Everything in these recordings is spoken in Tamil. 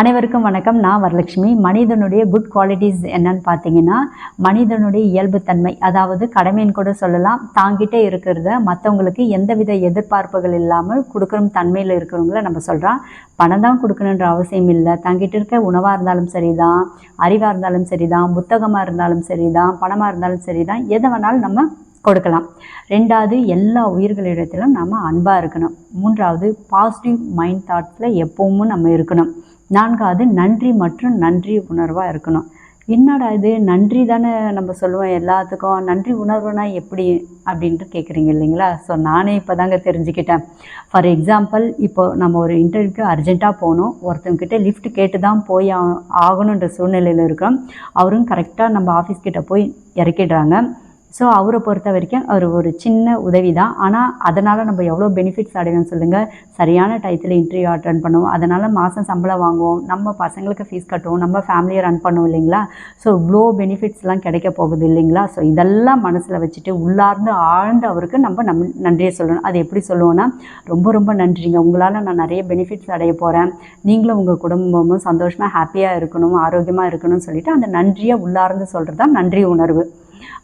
அனைவருக்கும் வணக்கம். நான் வரலட்சுமி. மனிதனுடைய குட் குவாலிட்டிஸ் என்னன்னு பார்த்தீங்கன்னா மனிதனுடைய இயல்புத்தன்மை அதாவது கடமைன்னு கூட சொல்லலாம் தாங்கிட்டே இருக்கிறத மற்றவங்களுக்கு எந்தவித எதிர்பார்ப்புகள் இல்லாமல் கொடுக்குற தன்மையில் இருக்கிறவங்கள நம்ம சொல்கிறோம் பணம் தான் கொடுக்கணுன்ற அவசியம் இல்லை. தங்கிட்டு இருக்க உணவாக இருந்தாலும் சரிதான் அறிவாக இருந்தாலும் சரிதான் புத்தகமாக இருந்தாலும் சரிதான் பணமாக இருந்தாலும் சரிதான் எதை வேணாலும் நம்ம கொடுக்கலாம். ரெண்டாவது எல்லா உயிர்களிடத்திலும் நம்ம அன்பாக இருக்கணும். மூன்றாவது பாசிட்டிவ் மைண்ட் தாட்ஸில் எப்பவும் நம்ம இருக்கணும். நான்காவது நன்றி மற்றும் நன்றி உணர்வாக இருக்கணும். என்னடா இது? நன்றி தானே நம்ம சொல்லுவோம் எல்லாத்துக்கும். நன்றி உணர்வுனா எப்படி அப்படின்ட்டு கேட்குறீங்க இல்லைங்களா? ஸோ நானே இப்போ தாங்க தெரிஞ்சுக்கிட்டேன். ஃபார் எக்ஸாம்பிள் இப்போ நம்ம ஒரு இன்டர்வியூக்கு அர்ஜென்ட்டாக போகணும். ஒருத்தவங்கிட்ட லிஃப்ட் கேட்டு தான் போய் ஆ- ஆகணுன்ற சூழ்நிலையில் இருக்கோம். அவரும் கரெக்டாக நம்ம ஆஃபீஸ் கிட்டே போய் இறக்கிடுறாங்க. ஸோ அவரை பொறுத்த வரைக்கும் அவர் ஒரு சின்ன உதவி தான் ஆனால் அதனால் நம்ம எவ்வளோ பெனிஃபிட்ஸ் அடையணும் சொல்லுங்கள் சரியான டயத்தில் இன்டர்வியூ அட்டன் பண்ணுவோம். அதனால் மாதம் சம்பளம் வாங்குவோம். நம்ம பசங்களுக்கு ஃபீஸ் கட்டுவோம். நம்ம ஃபேமிலியை ரன் பண்ணுவோம் இல்லைங்களா? ஸோ இவ்வளோ பெனிஃபிட்ஸ்லாம் கிடைக்க போகுது இல்லைங்களா? ஸோ இதெல்லாம் மனசில் வச்சுட்டு உள்ளார்ந்து ஆழ்ந்து அவருக்கு நம்ம நம் நன்றியை சொல்லணும். அது எப்படி சொல்லுவோன்னா ரொம்ப ரொம்ப நன்றிங்க. உங்களால் நான் நிறைய பெனிஃபிட்ஸ் அடைய போகிறேன் நீங்களும் உங்கள் குடும்பமும் சந்தோஷமாக ஹாப்பியாக இருக்கணும் ஆரோக்கியமாக இருக்கணும்னு சொல்லிட்டு அந்த நன்றியை உள்ளார்ந்து சொல்கிறது தான் நன்றி உணர்வு.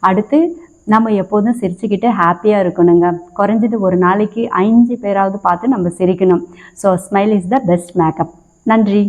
அடுத்து நம்ம எப்போதும் சிரிச்சுக்கிட்டு ஹாப்பியாக இருக்கணுங்க. குறைஞ்சது ஒரு நாளைக்கு அஞ்சு பேராவது பார்த்து நம்ம சிரிக்கணும். So smile is the best makeup நன்றி.